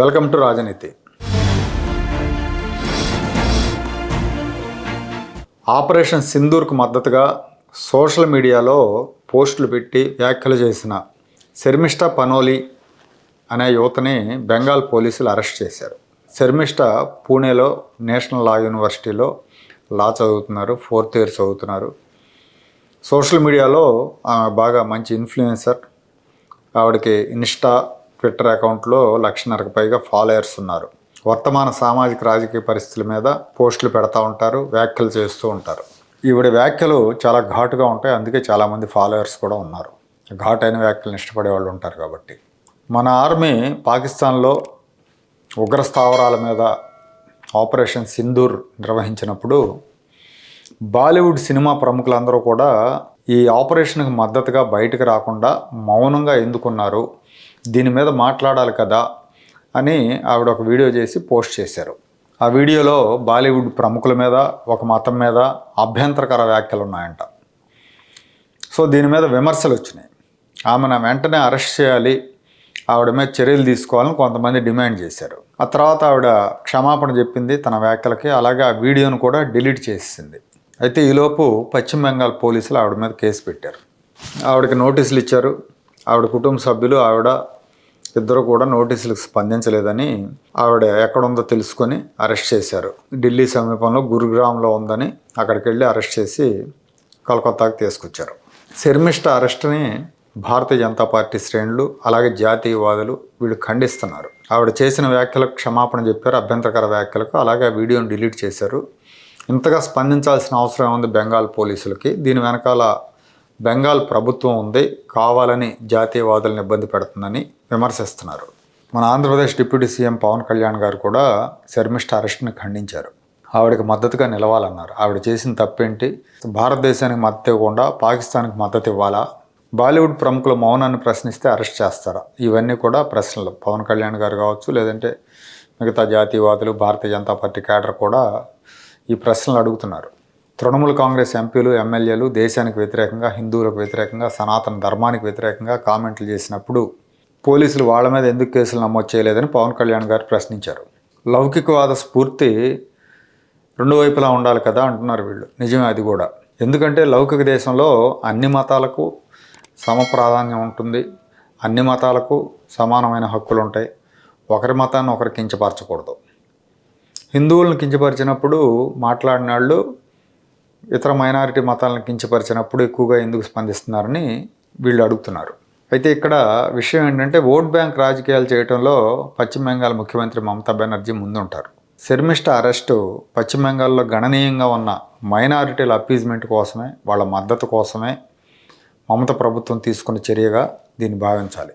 Welcome to రాజనీతి. Operation సింధూర్కు మద్దతుగా సోషల్ మీడియాలో పోస్టులు పెట్టి వ్యాఖ్యలు చేసిన శర్మిష్ట పనోలి అనే యువతని బెంగాల్ పోలీసులు అరెస్ట్ చేశారు. శర్మిష్ట పూణేలో నేషనల్ లా యూనివర్సిటీలో లా చదువుతున్నారు ఫోర్త్ ఇయర్ చదువుతున్నారు. సోషల్ మీడియాలో ఆమె బాగా మంచి ఇన్ఫ్లుయెన్సర్ ఆవిడకి ఇన్స్టా ట్విట్టర్ అకౌంట్లో లక్షన్నరకు పైగా ఫాలోయర్స్ ఉన్నారు. వర్తమాన సామాజిక రాజకీయ పరిస్థితుల మీద పోస్టులు పెడతా ఉంటారు వ్యాఖ్యలు చేస్తూ ఉంటారు. ఈవిడ వ్యాఖ్యలు చాలా ఘాటుగా ఉంటాయి అందుకే చాలామంది ఫాలోయర్స్ కూడా ఉన్నారు. ఘాటైన వ్యాఖ్యలను ఇష్టపడే వాళ్ళు ఉంటారు కాబట్టి. మన ఆర్మీ పాకిస్తాన్లో ఉగ్ర స్థావరాల మీద ఆపరేషన్ సింధూర్ నిర్వహించినప్పుడు బాలీవుడ్ సినిమా ప్రముఖులందరూ కూడా ఈ ఆపరేషన్కి మద్దతుగా బయటకు రాకుండా మౌనంగా ఎందుకున్నారు? దీని మీద మాట్లాడాలి కదా అని ఆవిడ ఒక వీడియో చేసి పోస్ట్ చేశారు. ఆ వీడియోలో బాలీవుడ్ ప్రముఖుల మీద ఒక మతం మీద అభ్యంతరకర వ్యాఖ్యలు ఉన్నాయంట. సో దీని మీద విమర్శలు వచ్చినాయి. ఆమెను వెంటనే అరెస్ట్ చేయాలి ఆవిడ మీద చర్యలు తీసుకోవాలని కొంతమంది డిమాండ్ చేశారు. ఆ తర్వాత ఆవిడ క్షమాపణ చెప్పింది తన వ్యాఖ్యలకి అలాగే ఆ వీడియోను కూడా డిలీట్ చేసింది. అయితే ఈలోపు పశ్చిమ బెంగాల్ పోలీసులు ఆవిడ మీద కేసు పెట్టారు. ఆవిడకి నోటీసులు ఇచ్చారు. ఆవిడ కుటుంబ సభ్యులు ఆవిడ ఇద్దరు కూడా నోటీసులకు స్పందించలేదని ఆవిడ ఎక్కడుందో తెలుసుకొని అరెస్ట్ చేశారు. ఢిల్లీ సమీపంలో గురుగ్రామ్లో ఉందని అక్కడికి వెళ్ళి అరెస్ట్ చేసి కలకత్తాకు తీసుకొచ్చారు. శర్మిష్ట అరెస్ట్ని భారతీయ జనతా పార్టీ శ్రేణులు అలాగే జాతీయవాదులు వీళ్ళు ఖండిస్తున్నారు. ఆవిడ చేసిన వ్యాఖ్యలకు క్షమాపణ చెప్పారు అభ్యంతరకర వ్యాఖ్యలకు అలాగే ఆ డిలీట్ చేశారు. ఇంతగా స్పందించాల్సిన అవసరం ఉంది బెంగాల్ పోలీసులకి? దీని వెనకాల బెంగాల్ ప్రభుత్వం ఉంది కావాలని జాతీయవాదులను ఇబ్బంది పెడుతుందని విమర్శిస్తున్నారు. మన ఆంధ్రప్రదేశ్ డిప్యూటీ సీఎం పవన్ కళ్యాణ్ గారు కూడా శర్మిష్ఠ అరెస్ట్ని ఖండించారు. ఆవిడకి మద్దతుగా నిలవాలన్నారు. ఆవిడ చేసిన తప్పేంటి? భారతదేశానికి మద్దతు ఇవ్వకుండా పాకిస్తాన్కి మద్దతు ఇవ్వాలా? బాలీవుడ్ ప్రముఖుల మౌనాన్ని ప్రశ్నిస్తే అరెస్ట్ చేస్తారా? ఇవన్నీ కూడా ప్రశ్నలు. పవన్ కళ్యాణ్ గారు కావచ్చు లేదంటే మిగతా జాతీయవాదులు భారతీయ జనతా పార్టీ కేడర్ కూడా ఈ ప్రశ్నలు అడుగుతున్నారు. తృణమూల్ కాంగ్రెస్ ఎంపీలు ఎమ్మెల్యేలు దేశానికి వ్యతిరేకంగా హిందువులకు వ్యతిరేకంగా సనాతన ధర్మానికి వ్యతిరేకంగా కామెంట్లు చేసినప్పుడు పోలీసులు వాళ్ళ మీద ఎందుకు కేసులు నమోదు చేయలేదని పవన్ కళ్యాణ్ గారు ప్రశ్నించారు. లౌకికవాద స్ఫూర్తి రెండు వైపులా ఉండాలి కదా అంటున్నారు వీళ్ళు. నిజమే అది కూడా. ఎందుకంటే లౌకిక దేశంలో అన్ని మతాలకు సమ ప్రాధాన్యం ఉంటుంది. అన్ని మతాలకు సమానమైన హక్కులు ఉంటాయి. ఒకరి మతాన్ని ఒకరు కించపరచకూడదు. హిందువులను కించపరిచినప్పుడు మాట్లాడిన వాళ్ళు ఇతర మైనారిటీ మతాలను కించపరిచినప్పుడు ఎక్కువగా ఎందుకు స్పందిస్తున్నారని వీళ్ళు అడుగుతున్నారు. అయితే ఇక్కడ విషయం ఏంటంటే ఓట్ బ్యాంక్ రాజకీయాలు చేయడంలో పశ్చిమ బెంగాల్ ముఖ్యమంత్రి మమతా బెనర్జీ ముందుంటారు. శర్మిష్ట అరెస్టు పశ్చిమ బెంగాల్లో గణనీయంగా ఉన్న మైనారిటీల అప్పీజ్మెంట్ కోసమే వాళ్ళ మద్దతు కోసమే మమత ప్రభుత్వం తీసుకున్న చర్యగా దీన్ని భావించాలి.